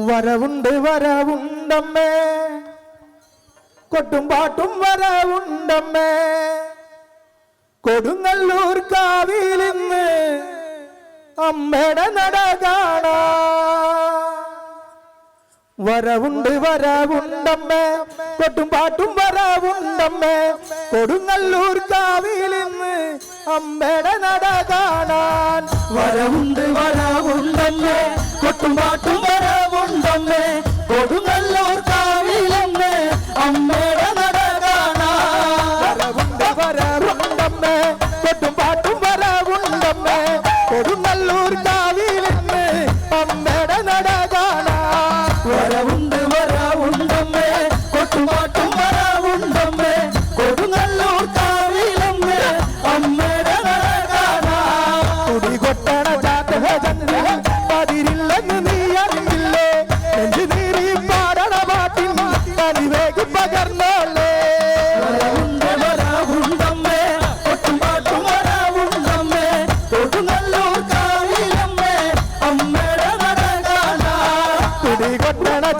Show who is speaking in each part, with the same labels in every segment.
Speaker 1: വരവുണ്ട് വരവുണ്ടമ്മേ. കൊട്ടും പാട്ടും വരവുണ്ടമ്മേ. കൊടുങ്ങല്ലൂർ കാവിലിന്ന് അമ്മയുടെ നട കാണാ. വരവുണ്ട് വരവുണ്ടമ്മേ. കൊട്ടും പാട്ടും വരവുണ്ടമ്മേ. കൊടുങ്ങല്ലൂർ കാവിലിന്ന് അമ്മയുടെ നട കാണാൻ. വരവുണ്ട് വരവുണ്ടമ്മേ. കൊട്ടും പാട്ടും പതിരില്ലെന്ന് നീ അറിയില്ലേ നെഞ്ചു നീരി പാടണ കനിവേഗി പകർന്നോളേ.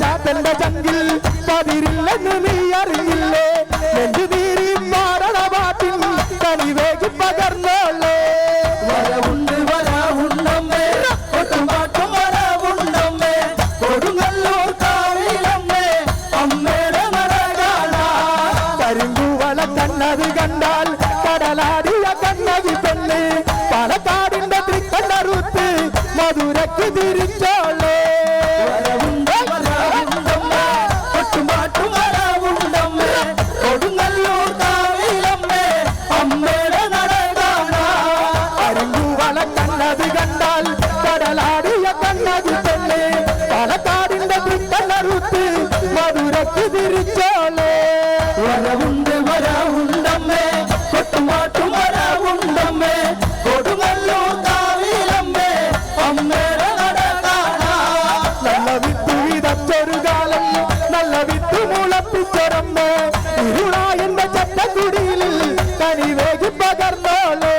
Speaker 1: ചാത്തന്റെ ചങ്കിൽ പതിരില്ലെന്ന് നീ അറിയില്ലേ നെഞ്ചു നീരി പാടണ പാട്ടിൻ കനിവേഗി പകർന്നോളേ കണ്ണത് കണ്ടാൽ കടലാടിയ കണ്ണതി പെണ്ണ്. പാലക്കാടിന്റെ തൃക്കണ്ണറുത്ത് മധുരക്ക് തിരിച്ചോളേ. കണ്ണത് കണ്ടാൽ കടലാടിയ കണ്ണകി പെണ്ണ്. പാലക്കാടിന്റെ തൃക്കണ്ണറുത്ത് മധുരക്ക് തിരിച്ചോളേ. വരവുണ്ട് വരവുണ്ടമ്മേ കൊട്ടുമാട്ടും ഉണ്ടമ്മേ കൊടുമല്ലോ കാവിലമ്മേ. അമ്മയുടെ നട നല്ല വിത്ത് വിതച്ചൊരു കാലം. നല്ല വിത്ത് മുളപ്പിച്ചൊരമ്മേ. ഇരുളായെന്ന ചട്ടക്കുടിയിൽ കനിവേഗി പകർന്നോളേ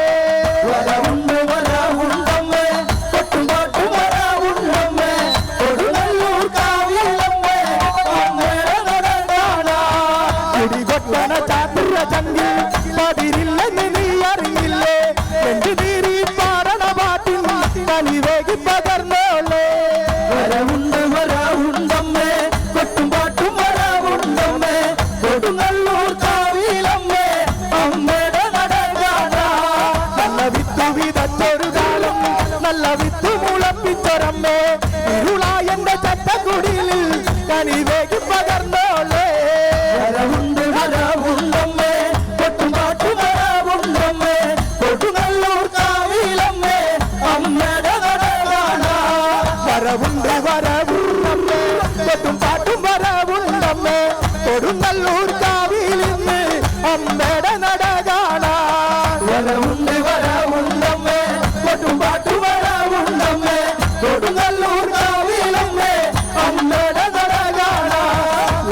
Speaker 1: ചാത്തുര ചങ്കിൽ പതിരില്ലെന്ന് നീ അറിയില്ലേ എന്ത് നീരി പാടണ പാട്ടിൻ കനിവേഗി പകർന്നോളേ. വരവുണ്ട് കൊട്ടും പാട്ടും വരവുണ്ടമ്മേ. കൊടുങ്ങല്ലൂർ കാവിലമ്മേ. അമ്മയുടെ നട നല്ല വിത്തു വിതച്ചൊരു കാലം നല്ല വിത്തു മുളപ്പിച്ചൊരമ്മേ. ഇരുളായന്റെ ചട്ടക്കുടിയിൽ കൊടുങ്ങല്ലൂർ കാവിൽ നിന്ന് അമ്മയുടെ നട കാണാൻ വരവുണ്ട് വരവുണ്ടമ്മേ. കൊടുമ്പാട്ടു കൊടുങ്ങല്ലൂർ കാവിലമ്മേ അമ്മയുടെ നട കാണാൻ